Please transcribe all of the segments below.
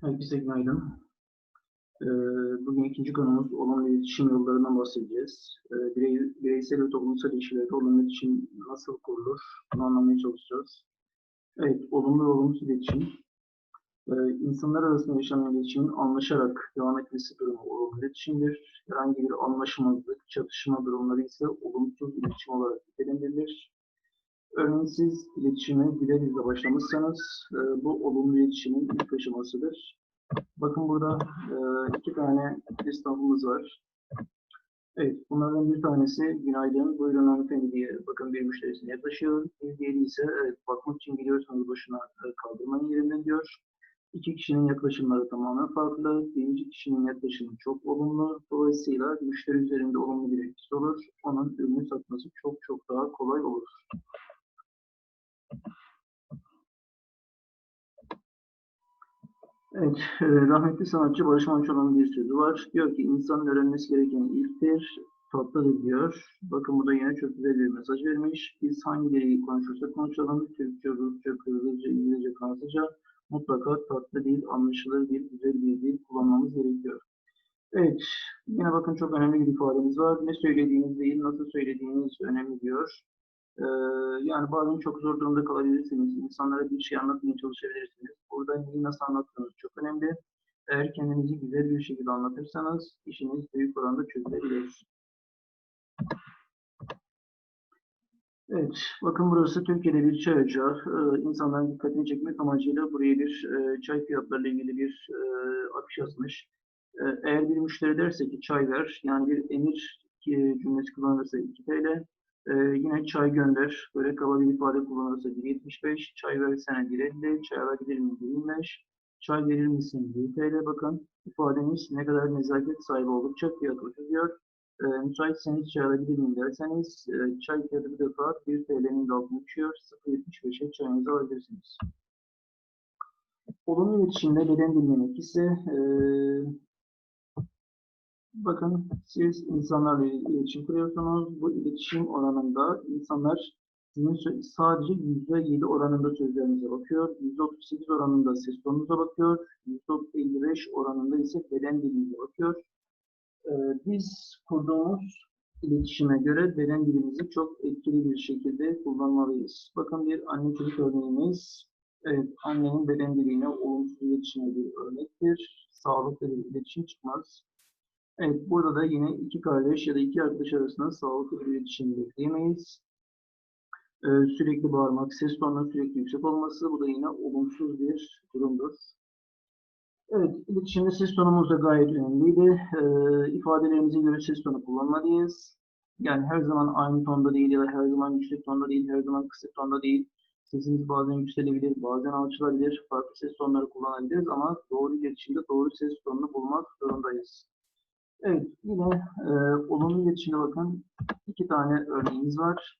Herkese günaydın. Ee, Bugün ikinci konumuz olumlu iletişim yollarından bahsedeceğiz. Ee, Birey, bireysel ve toplumsal ilişkilerde olumlu iletişim nasıl kurulur? Bunu anlamaya çalışacağız. Evet, olumlu ve olumsuz iletişim. Ee, insanlar arasında yaşanan iletişimin anlaşarak devam etmesi durumu olumlu iletişimdir. Herhangi bir anlaşmazlık, çatışma durumları ise olumsuz iletişim olarak nitelendirilir. Örneğin siz iletişime güler yüzle başlamışsanız e, bu olumlu iletişimin ilk aşamasıdır. Bakın burada e, iki tane esnafımız var. Evet, bunlardan bir tanesi günaydın, buyurun hanımefendi diye bakın bir müşterisine yaklaşıyor. Bir diğeri ise evet, bakmak için geliyorsanız başına e, kaldırmayın yerinden diyor. İki kişinin yaklaşımları tamamen farklı. Birinci kişinin yaklaşımı çok olumlu. Dolayısıyla müşteri üzerinde olumlu bir etkisi olur. Onun ürünü satması çok çok daha kolay olur. Evet, e, rahmetli sanatçı Barış Manço'nun bir sözü var. Diyor ki insanın öğrenmesi gereken ilktir, tatlıdır diyor. Bakın burada yine çok güzel bir mesaj vermiş. Biz hangi dili konuşursak konuşalım, Türkçe, Rusça, Kırgızca, İngilizce, Fransızca mutlaka tatlı değil, anlaşılır bir, güzel bir dil kullanmamız gerekiyor. Evet, yine bakın çok önemli bir ifademiz var. Ne söylediğiniz değil, nasıl söylediğiniz önemli diyor. Ee, yani bazen çok zor durumda kalabilirsiniz. İnsanlara bir şey anlatmaya çalışabilirsiniz. Burada neyi nasıl anlattığınız çok önemli. Eğer kendinizi güzel bir şekilde anlatırsanız işiniz büyük oranda çözülebilir. Evet, bakın burası Türkiye'de bir çay ocağı. Ee, insanların dikkatini çekmek amacıyla buraya bir e, çay fiyatlarıyla ilgili bir e, afiş asmış. Ee, eğer bir müşteri derse ki çay ver, yani bir emir e, cümlesi kullanırsa 2 TL, ee, yine çay gönder. Böyle kaba bir ifade kullanırsa 1.75. Çay versene 1.50. Çay alabilir miyim 1.25. Çay verir misin 1 TL. Bakın ifadeniz ne kadar nezaket sahibi oldukça fiyat uçuyor. Ee, müsaitseniz çay alabilir miyim derseniz e, çay fiyatı bir defa 1 TL'nin de altına uçuyor. 0.75'e çayınızı alabilirsiniz. Olumlu iletişimde beden dilinin etkisi e, Bakın siz insanlarla iletişim kuruyorsunuz. Bu iletişim oranında insanlar sizin sadece %7 oranında sözlerinize bakıyor. %38 oranında ses tonunuza bakıyor. %55 oranında ise beden dilinize bakıyor. Ee, biz kurduğumuz iletişime göre beden dilimizi çok etkili bir şekilde kullanmalıyız. Bakın bir anne çocuk örneğimiz. Evet, annenin beden diline olumsuz iletişime bir örnektir. Sağlıklı bir iletişim çıkmaz. Evet, burada da yine iki kardeş ya da iki arkadaş arasında sağlıklı bir iletişim bekleyemeyiz. Ee, sürekli bağırmak, ses tonunun sürekli yüksek olması, bu da yine olumsuz bir durumdur. Evet, iletişimde ses tonumuz da gayet önemliydi. Ee, ifadelerimize göre ses tonu kullanmalıyız. Yani her zaman aynı tonda değil ya da her zaman yüksek tonda değil, her zaman kısık tonda değil. Sesimiz bazen yükselebilir, bazen alçalabilir, farklı ses tonları kullanabiliriz ama doğru iletişimde doğru ses tonunu bulmak zorundayız. Evet, yine e, olumlu iletişime bakın. İki tane örneğimiz var.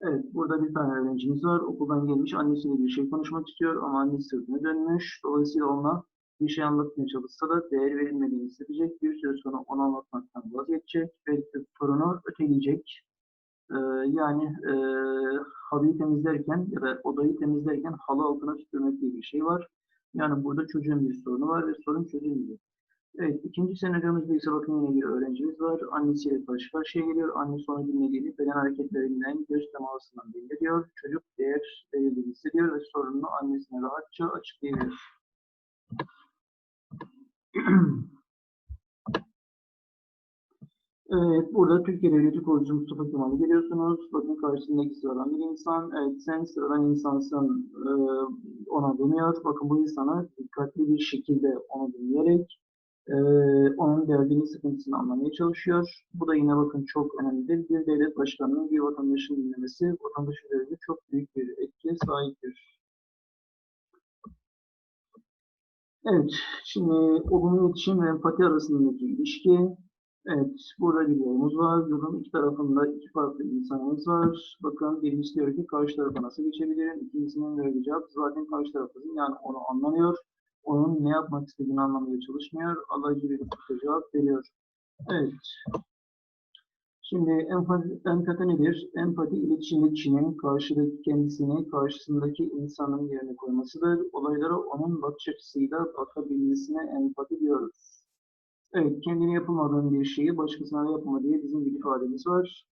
Evet, burada bir tane öğrencimiz var. Okuldan gelmiş, annesiyle bir şey konuşmak istiyor ama annesi sırtını dönmüş. Dolayısıyla ona bir şey anlatmaya çalışsa da değer verilmediğini hissedecek. Bir süre sonra onu anlatmaktan vazgeçecek. Belki de sorunu öteleyecek. E, yani e, halıyı temizlerken ya da odayı temizlerken halı altına süpürmek diye bir şey var. Yani burada çocuğun bir sorunu var ve sorun çözülmeyecek. Evet, ikinci senaryomuzda ise bakın yine bir öğrencimiz var. Annesiyle karşı karşıya geliyor. Annesi onu dinlediğini beden hareketlerinden, göz temasından belli ediyor. Çocuk değer verildiğini hissediyor ve sorununu annesine rahatça açıklayabilir. Evet, burada Türkiye Devleti kurucusu Mustafa Kemal'i görüyorsunuz. Bakın karşısındaki sıradan bir insan. Evet, sen sıradan insansın ona demiyor. Bakın bu insana dikkatli bir şekilde onu dinleyerek e, onun derdini, sıkıntısını anlamaya çalışıyor. Bu da yine bakın çok önemlidir. Bir devlet başkanının bir vatandaşın dinlemesi vatandaş üzerinde çok büyük bir etkiye sahiptir. Evet, şimdi olumlu iletişim ve empati arasındaki ilişki. Evet, burada bir yolumuz var. Yolun iki tarafında iki farklı insanımız var. Bakın birincisi diyor ki karşı tarafa nasıl geçebilirim? İkincisinin verdiği cevap zaten karşı tarafın yani onu anlamıyor. Onun ne yapmak istediğini anlamaya çalışmıyor. Alaycı bir cevap veriyor. Evet. Şimdi empati, nedir? Empati iletişimde kişinin karşıdaki kendisini karşısındaki insanın yerine koymasıdır. Olaylara onun bakış açısıyla bakabilmesine empati diyoruz. Evet, kendine yapılmadığın bir şeyi başkasına yapma diye bizim bir ifademiz var.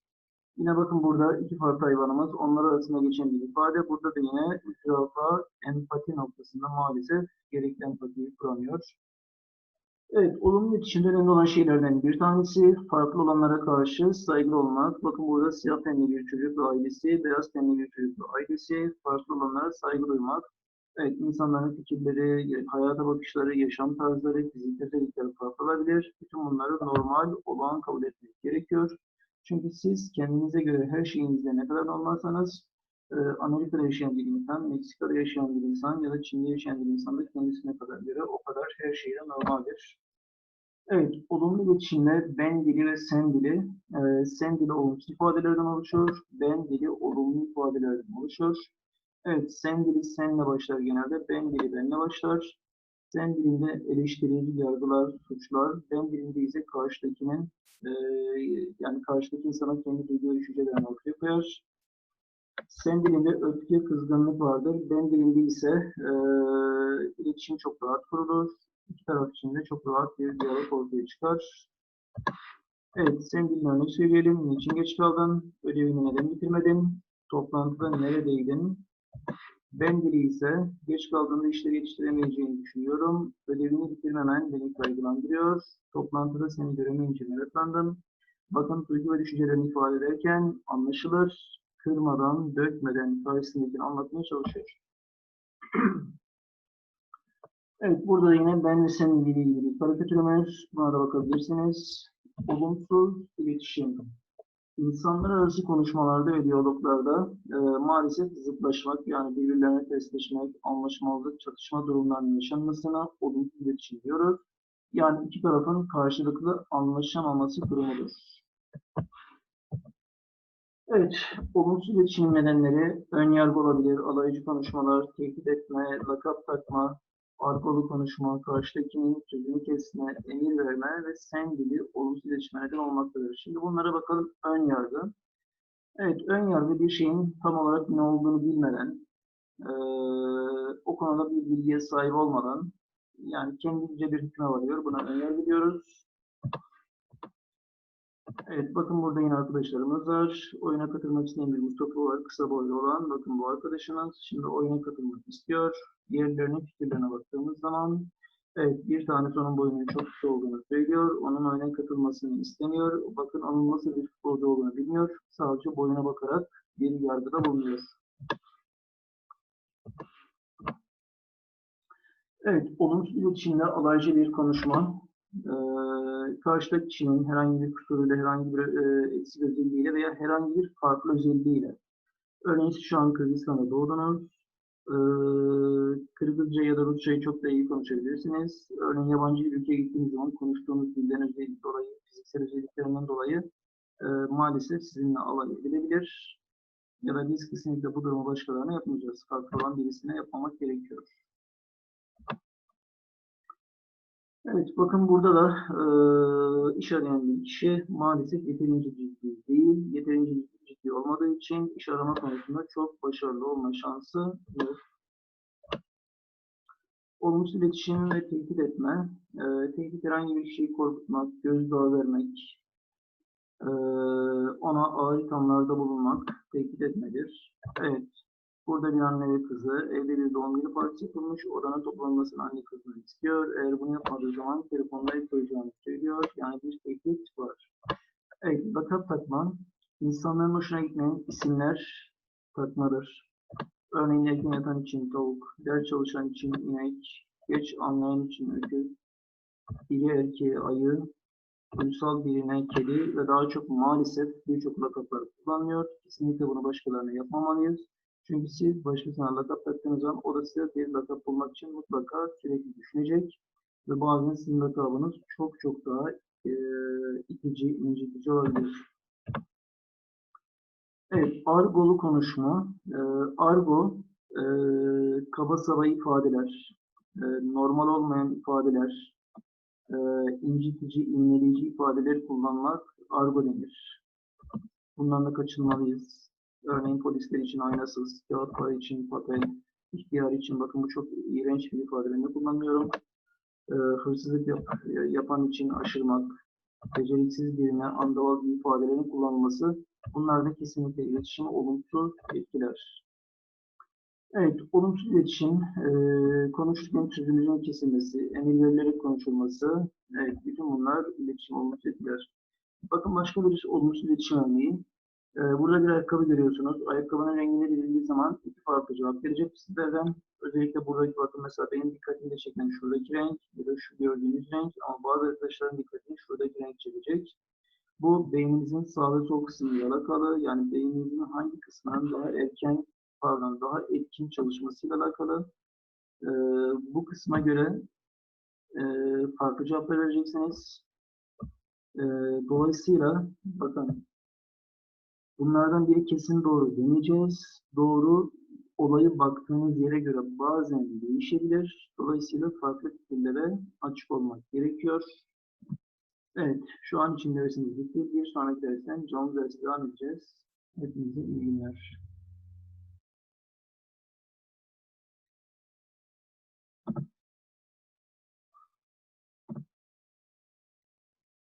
Yine bakın burada iki farklı hayvanımız, onlar arasında geçen bir ifade. Burada da yine mütlafa empati noktasında maalesef gerekli empatiyi kuramıyor. Evet, olumlu iletişimde önemli olan şeylerden bir tanesi farklı olanlara karşı saygılı olmak. Bakın burada siyah tenli bir çocuk ve ailesi, beyaz tenli bir çocuk ve ailesi, farklı olanlara saygı duymak. Evet, insanların fikirleri, hayata bakışları, yaşam tarzları, fizik özellikleri farklı olabilir. Bütün bunları normal, olağan kabul etmek gerekiyor. Çünkü siz kendinize göre her şeyinizde ne kadar olmazsanız, e, Amerika'da yaşayan bir insan, Meksika'da yaşayan bir insan ya da Çin'de yaşayan bir insan da kendisine kadar göre o kadar her şeyde normaldir. Evet, olumlu iletişimler ben dili ve sen dili. E, sen dili olumsuz ifadelerden oluşur, ben dili olumlu ifadelerden oluşur. Evet, sen dili senle başlar genelde, ben dili benle başlar. Sen dilinde eleştiri, yargılar, suçlar, ben dilinde ise karşıdakinin e, yani karşıdaki insana kendi duyduğu düşüncelerini ortaya koyar. Sen dilinde öfke, kızgınlık vardır. Ben dilinde ise e, iletişim çok rahat kurulur. İki taraf için de çok rahat bir diyalog ortaya çıkar. Evet, sen dilin örnek söyleyelim. Niçin geç kaldın? Ödevini neden bitirmedin? Toplantıda neredeydin? Ben dili ise geç kaldığında işleri yetiştiremeyeceğini düşünüyorum. Ödevini bitirmemen beni kaygılandırıyor. Toplantıda seni göremeyince meraklandım. Bakın duygu ve düşüncelerini ifade ederken anlaşılır, kırmadan, dökmeden karşısındakini anlatmaya çalışıyor. evet, burada yine ben ve senin ilgili karikatürümüz. Buna da bakabilirsiniz. Olumsuz iletişim. İnsanlar arası konuşmalarda ve diyaloglarda e, maalesef zıtlaşmak yani birbirlerine testleşmek, anlaşmazlık, çatışma durumlarının yaşanmasına olumsuz iletişim diyoruz. Yani iki tarafın karşılıklı anlaşamaması durumudur. Evet, olumsuz iletişim nedenleri ön yargı olabilir, alaycı konuşmalar, tehdit etme, lakap takma, arkalı konuşma, karşıdakinin sözünü kesme, emir verme ve sen gibi olumsuz iletişime neden olmaktadır. Şimdi bunlara bakalım ön yargı. Evet, ön yargı bir şeyin tam olarak ne olduğunu bilmeden, o konuda bir bilgiye sahip olmadan, yani kendince bir hükme varıyor. Buna ön yargı diyoruz. Evet, bakın burada yine arkadaşlarımız var. Oyuna katılmak isteyen bir Mustafa var, kısa boylu olan. Bakın bu arkadaşımız şimdi oyuna katılmak istiyor. Diğerlerinin fikirlerine baktığımız zaman evet bir tanesi onun boyunun çok kısa olduğunu söylüyor. Onun oyuna katılmasını istemiyor. Bakın onun nasıl bir futbolcu olduğunu bilmiyor. Sadece boyuna bakarak bir yargıda bulunuyor. Evet, olumsuz iletişimde alaycı bir konuşma. Ee, karşıdaki kişinin herhangi bir kusuruyla, herhangi bir e, eksik özelliğiyle veya herhangi bir farklı özelliğiyle. Örneğin şu an Kırgızistan'da doğdunuz. Ee, Kırgızca ya da Rusçayı çok da iyi konuşabilirsiniz. Örneğin yabancı bir ülkeye gittiğiniz zaman konuştuğunuz dilden özellik dolayı, fiziksel özelliklerinden dolayı e, maalesef sizinle alay edilebilir. Ya da biz kesinlikle bu durumu başkalarına yapmayacağız. Farklı olan birisine yapmamak gerekiyor. Evet, bakın burada da e, iş arayan bir kişi maalesef yeterince ciddi değil. Yeterince ciddi olmadığı için iş arama konusunda çok başarılı olma şansı yok. Olumsuz iletişim ve tehdit etme. E, tehdit herhangi bir şeyi korkutmak, gözdağı vermek, e, ona ağır ithamlarda bulunmak tehdit etmedir. Evet, Burada bir anne ve kızı evde bir doğum günü partisi yapılmış. Odanın toplanmasını anne kızından istiyor. Eğer bunu yapmadığı zaman telefonla koyacağını söylüyor. Yani bir tehdit var. Evet, lakap takma. İnsanların hoşuna gitmeyen isimler takmadır. Örneğin erken yatan için tavuk, ders çalışan için inek, geç anlayan için öküz, biri erkeğe ayı, uysal birine kedi ve daha çok maalesef birçok lakaplar kullanılıyor. Kesinlikle bunu başkalarına yapmamalıyız. Çünkü siz başkasına lakap taktığınız zaman o da size bir lakap bulmak için mutlaka sürekli düşünecek ve bazen sizin lakabınız çok çok daha e, itici, incitici olabilir. Evet, argolu konuşma. E, argo, e, kaba saba ifadeler, e, normal olmayan ifadeler, e, incitici, inleyici ifadeler kullanmak argo denir. Bundan da kaçınmalıyız. Örneğin polisler için aynasız, kağıt para için paten, ihtiyar için bakın bu çok iğrenç bir ifade. Ben de kullanmıyorum. Ee, hırsızlık yap- yapan için aşırmak, beceriksiz birine andaval gibi ifadelerin kullanılması bunlar da kesinlikle iletişimi olumsuz etkiler. Evet, olumsuz iletişim, e, konuşurken sözümüzün kesilmesi, emir verilerek konuşulması, evet, bütün bunlar iletişim olumsuz etkiler. Bakın başka bir olumsuz iletişim örneği. E, burada bir ayakkabı görüyorsunuz. Ayakkabının rengini verildiği zaman iki farklı cevap verecek sizlerden. Özellikle buradaki bakın mesela benim dikkatimi çeken şuradaki renk ya da şu gördüğünüz renk ama bazı arkadaşların dikkatini şuradaki renk çekecek. Bu beyninizin sağ ve sol kısmıyla alakalı. Yani beyninizin hangi kısmının daha erken, pardon daha etkin çalışmasıyla alakalı. Ee, bu kısma göre e, farklı cevaplar vereceksiniz. Ee, dolayısıyla bakın bunlardan biri kesin doğru demeyeceğiz. Doğru olayı baktığınız yere göre bazen değişebilir. Dolayısıyla farklı fikirlere açık olmak gerekiyor. Evet, şu an için dersimiz bitti. Bir sonraki dersten canlı dersi devam edeceğiz. Hepinize iyi günler.